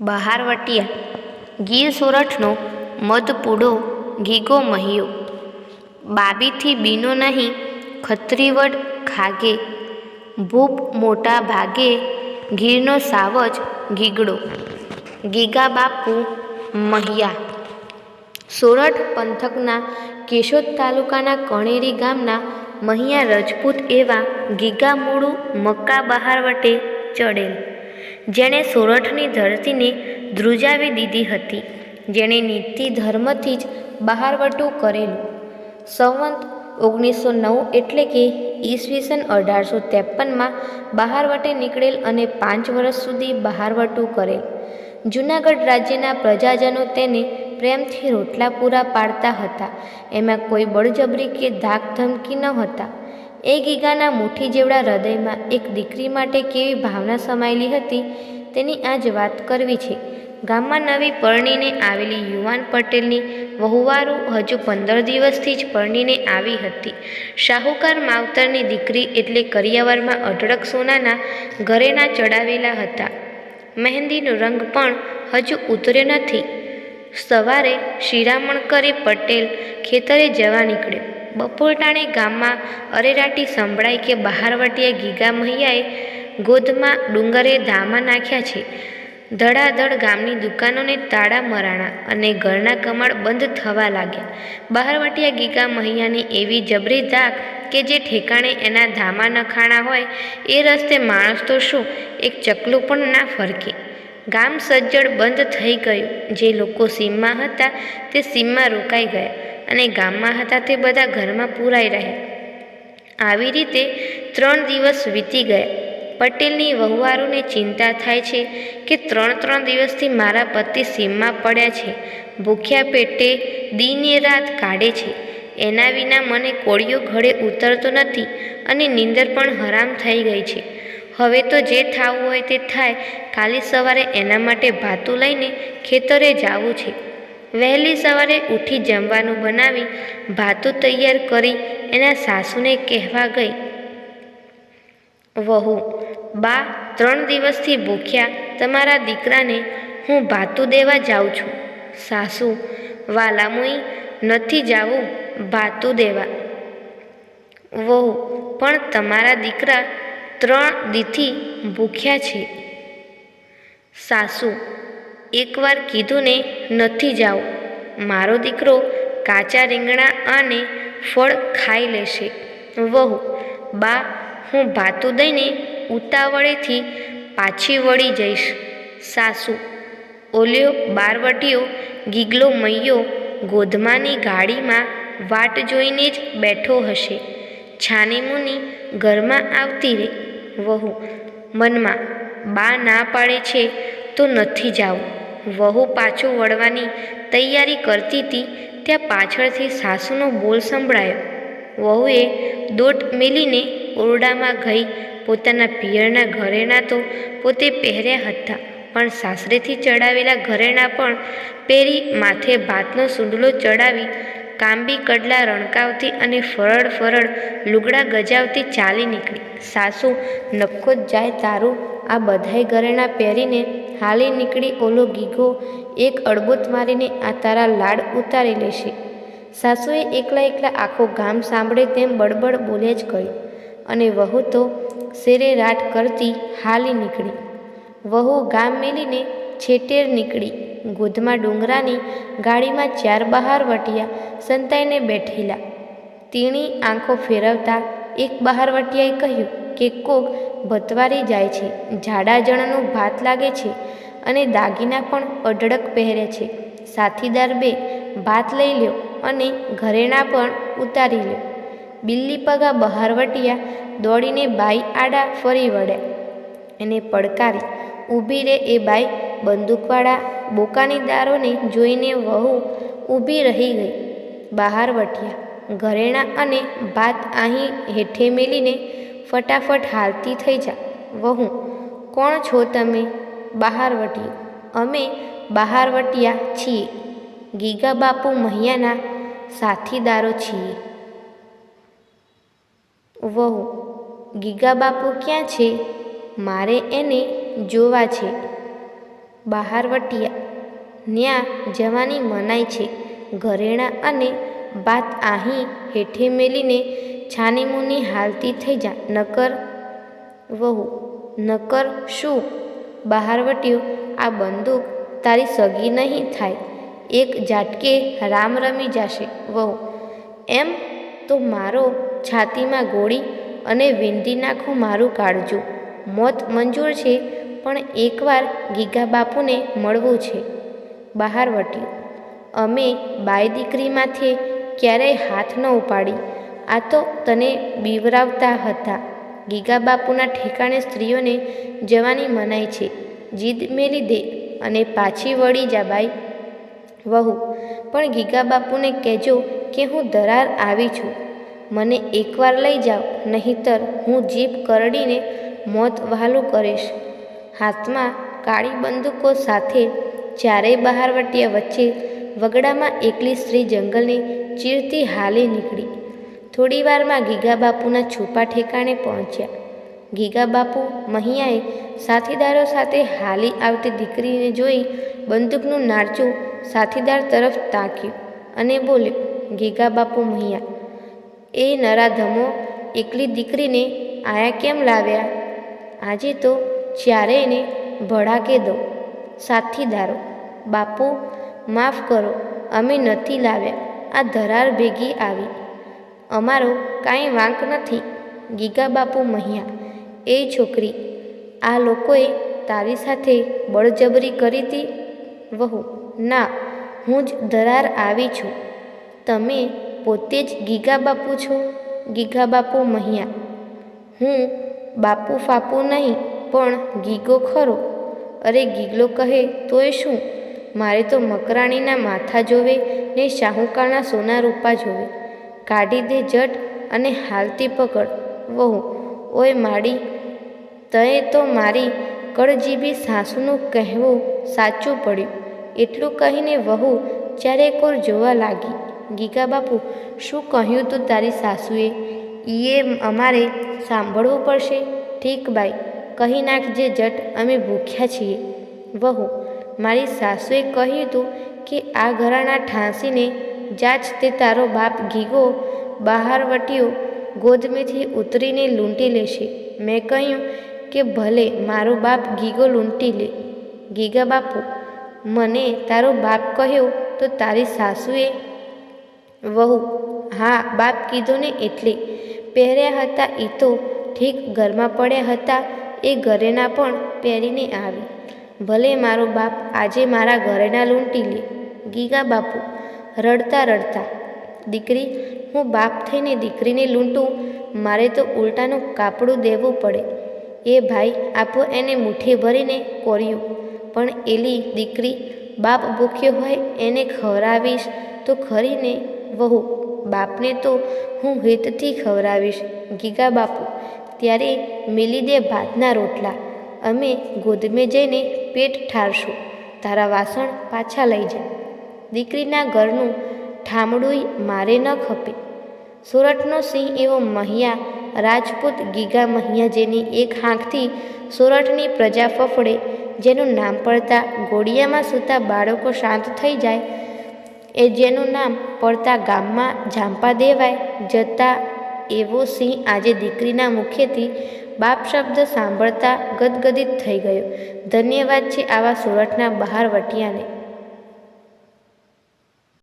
બહારવટિયા ગીર સોરઠનો મધપુડો ગીગો મહિયો. બાબીથી બીનો નહીં ખત્રીવડ ખાગે. ભૂપ મોટા ભાગે ગીરનો સાવજ ગીગડો ગીગા બાપુ મહિયા. સોરઠ પંથકના કેશોદ તાલુકાના કણેરી ગામના મહિયા રજપૂત એવા ગીગામૂળું મક્કા બહારવટે ચડેલ. જેણે સોરઠની ધરતીને ધ્રુજાવી દીધી હતી. જેણે નીતિ ધર્મથી જ બહારવટું કરેલું. સંવંત ઓગણીસો નવ એટલે કે ઈસવીસન અઢારસો ત્રેપનમાં બહારવટે નીકળેલ અને પાંચ વર્ષ સુધી બહારવટું કરેલ. જૂનાગઢ રાજ્યના પ્રજાજનો તેને પ્રેમથી રોટલા પૂરા પાડતા હતા. એમાં કોઈ બળજબરી કે ધાક ધમકી ન હતા. એ ગીગાના મુઠ્ઠી જેવડા હૃદયમાં એક દીકરી માટે કેવી ભાવના સમાયેલી હતી, તેની આજ વાત કરવી છે. ગામમાં નવી પરણીને આવેલી યુવાન પટેલની વહુવારું હજુ પંદર દિવસથી જ પરણીને આવી હતી. શાહુકાર માવતરની દીકરી એટલે કરિયાવરમાં અઢળક સોનાના ઘરેના ચડાવેલા હતા. મહેંદીનો રંગ પણ હજુ ઉતર્યો નથી. સવારે શિરામણ કરી પટેલ ખેતરે જવા નીકળ્યો બપોર ટાણે ગામમાં અરેરાટી સંભળાય કે બહારવટીએ ગીગા મૈયાએ ગોદમાં ડુંગરે ધામા નાખ્યા છે. ધડાધડ ગામની દુકાનોને તાળા મરાણા અને ઘરના કમાડ બંધ થવા લાગ્યા. બહારવટિયા ગીગા મહિયાની એવી જબરી ધાક કે જે ઠેકાણે એના ધામા નખાણા હોય એ રસ્તે માણસ તો શું? એક ચકલું પણ ના ફરકે. ગામ સજ્જડ બંધ થઈ ગયું. જે લોકો સીમમાં હતા તે સીમમાં રોકાઈ ગયા. અને ગામમાં હતા તે બધા ઘરમાં પૂરાઈ રહ્યા આવી રીતે ત્રણ દિવસ વીતી ગયા. પટેલની વહુવારોને ચિંતા થાય છે કે ત્રણ ત્રણ દિવસથી મારા પતિ સીમમાં પડ્યા છે. ભૂખ્યા પેટે દિને રાત કાઢે છે. એના વિના મને કોળિયો ઘડે ઉતરતો નથી અને નીંદર પણ હરામ થઈ ગઈ છે. હવે તો જે થવું હોય તે થાય. કાલે સવારે એના માટે ભાતું લઈને ખેતરે જવું છે. વહેલી સવારે ઉઠી જમવાનું બનાવી, ભાતું તૈયાર કરી એના સાસુને કહેવા ગઈ, વહુ, બા ત્રણ દિવસથી ભૂખ્યા, તમારા દીકરાને હું ભાતું દેવા જાઉં છું. સાસુ, વાલામુઈ નથી જાવું, ભાતું દેવા. વહુ, પણ તમારા દીકરા ત્રણ દીથી ભૂખ્યા છે. સાસુ એકવાર કીધું ને નથી જાઓ મારો દીકરો કાચા રીંગણા અને ફળ ખાઈ લેશે. વહુ, બા, હું ભાતું દઈને ઉતાવળેથી પાછી વળી જઈશ. સાસુ, ઓલ્યો બારવટીયો ગીગલો મૈયો ગોધમાની ગાડીમાં વાટ જોઈને જ બેઠો હશે. છાની મુની ઘરમાં આવતી રે. વહુ, મનમાં, બા ના પાડે છે તો નથી જાવું. વહુ પાછું વળવાની તૈયારી કરતી હતી, ત્યાં પાછળથી સાસુનો બોલ સંભળાયો. વહુએ દોટ મેલીને ઓરડામાં ગઈ, પોતાના પિયરના ઘરેણા તો પોતે પહેર્યા હતા, પણ સાસરેથી ચડાવેલા ઘરેણા પણ પહેરી માથે ભાતનો સુંડલો ચડાવી, કાંબી કડલા રણકાવતી અને ફરડ ફરડ લુગડા ગજાવતી ચાલી નીકળી. સાસુ નક્કો જ જાય તારું આ બધાય ઘરેણા પહેરીને હાલી નીકળી ઓલો ગીગો એક અડબોત મારીને આ તારા લાડ ઉતારી લેશે. સાસુએ એકલા એકલા આખો ગામ સાંભળે તેમ બળબડ બોલે જ કહ્યું અને વહુ તો શેરે રાટ કરતી હાલી નીકળી. વહુ ગામ મેલીને છેટેર નીકળી. ગોધમાં ડુંગરાની ગાડીમાં ચાર બહાર વટિયા સંતાઈને બેઠેલા. તીણી આંખો ફેરવતા એક બહારવટિયાએ કહ્યું કે કોક ભતવારી જાય છે. જાડા જણાનું ભાત લાગે છે અને દાગીના પણ અઢળક પહેરે છે. સાથીદાર બે ભાત લઈ લ્યો અને ઘરેણા પણ ઉતારી લ્યો. બિલ્લી પગા બહારવટિયા દોડીને બાઈ આડા ફરી વળ્યા એને પડકારી ઊભી રે એ બાઈ બંદૂકવાળા બોકાનીદારોને જોઈને વહુ ઊભી રહી ગઈ. બહાર વટ્યા ઘરેણા અને ભાત અહીં હેઠે મેલીને ફટાફટ હાલતી થઈ જા. વહુ, કોણ છો તમે? બહાર વટ્યું. અમે બહાર વટ્યા છીએ. ગીગા બાપુ મહિયાના સાથીદારો છીએ. વહુ, ગીગા બાપુ ક્યાં છે? મારે એને જોવા છે. બહારવટિયા ન્યા જવાની મનાઈ છે. ઘરેણાં અને બાત અહીં હેઠે મેલીને છાનીમુની હાલતી થઈ જા, નકર વહુ, નકર શું? બહારવટીયો આ બંદૂક તારી સગી નહીં થાય. એક ઝાટકે રામ રમી જશે, વહુ. એમ તો મારો છાતીમાં ગોળી અને વીંધી નાખું મારું કાળજું. મોત મંજૂર છે, પણ એકવાર ગીગા બાપુને મળવું છે. બહાર વટ્યું. અમે બાય દીકરીમાંથી ક્યારેય હાથ ન ઉપાડી. આ તો તને બીવરાવતા હતા. ગીગા બાપુના ઠેકાણે સ્ત્રીઓને જવાની મનાઈ છે. જીદ મેલી દે અને પાછી વળી જા બાઈ. વહુ, પણ ગીગા બાપુને કહેજો કે હું દરાર આવી છું. મને એકવાર લઈ જાઓ નહીતર હું જીભ કરડીને મોત વહાલું કરીશ. હાથમાં કાળી બંદૂકો સાથે ચારેય બહારવટીયા વચ્ચે વગડામાં એકલી સ્ત્રી જંગલને ચીરતી હાલે નીકળી. થોડી વારમાં ગીગા બાપુના છુપા ઠેકાણે પહોંચ્યા. ગીગા બાપુ મહિયાએ સાથીદારો સાથે હાલી આવતી દીકરીને જોઈ બંદૂકનું નારચું સાથીદાર તરફ તાક્યું અને બોલ્યો ગીગા બાપુ મહિયા, એ નરાધમો એકલી દીકરીને આયા કેમ લાવ્યા? આજે તો ચારેયને ભડાકે દો. સાથીદારો, બાપુ, માફ કરો, અમે નથી લાવ્યા. આ ધરાર ભેગી આવી અમારો કાંઈ વાંક નથી. ગીગા બાપુ મહિયા, એ છોકરી, આ લોકોએ તારી સાથે બળજબરી કરી હતી વહુ, ના, હું જ ધરાર આવી છું. તમે પોતે જ ગીગા બાપુ છો ગીગા બાપુ મહિયા, હું બાપુ ફાપુ નહીં, પણ ગીગો ખરો. અરે ગીગલો કહે તોય શું? મારે તો મકરાણીના માથા જોવે ને શાહુકારના સોના રૂપા જોવે. કાઢી દે જટ અને હાલતી પકડ. વહુ, ઓય માડી તય તો મારી કળજીબી સાસુનું કહેવું સાચું પડ્યું. એટલું કહીને વહુ ચારેકોર જોવા લાગી. ગીગા બાપુ શું કહ્યું તું તારી સાસુએ? ઈએ અમારે સાંભળવું પડશે. ઠીક બાઈ, કહી નાખજે જટ, અમે ભૂખ્યા છીએ. વહુ, મારી સાસુએ કહ્યું હતું કે આ ઘરાણા ઠાંસીને જાચ તે તારો બાપ ગીગો બહાર વટ્યો, ગોદમેથી ઉતરીને લૂંટી લેશે. મેં કહ્યું કે ભલે મારો બાપ ગીગો લૂંટી લે, ગીગા બાપુ, મને તારો બાપ કહ્યો તો તારી સાસુએ? વહુ, હા, બાપ કીધો ને એટલે. પહેર્યા હતા એ તો ઠીક ઘરમાં પડ્યા હતા, એ ઘરેના પણ પહેરીને આવી. ભલે મારો બાપ આજે મારા ઘરેના લૂંટી લે, ગીગા બાપુ રડતા રડતા, દીકરી, હું બાપ થઈને દીકરીને લૂંટું, મારે તો ઉલટાનું કાપડું દેવું પડે. એ ભાઈ આપો એને મુઠ્ઠી ભરીને કોર્યું. પણ એલી, દીકરી, બાપ ભૂખ્યો હોય એને ખવડાવીશ તો ખરીને વહુ. બાપને તો હું હિતથી ખવડાવીશ, ગીગા બાપુ. ત્યારે મેલી દે ભાતના રોટલા. અમે ગોદમે જઈને પેટ ઠારશું. તારા વાસણ પાછા લઈ જા. દીકરીના ઘરનું ઠામડું મારે ન ખપે. સુરતનો સિંહ એવો મહિયા, રાજપૂત ગીગા મહિયા જેની એક હાંકથી સુરતની પ્રજા ફફડે, જેનું નામ પડતા ગોળિયામાં સૂતા બાળકો શાંત થઈ જાય, એ જેનું નામ પડતા ગામમાં ઝાંપા દેવાય, જતા એવો સિંહ આજે દીકરીના મુખેથી બાપ શબ્દ સાંભળતા ગદગદિત થઈ ગયો. ધન્યવાદ છે આવા સુરતના બહાર વટિયાને.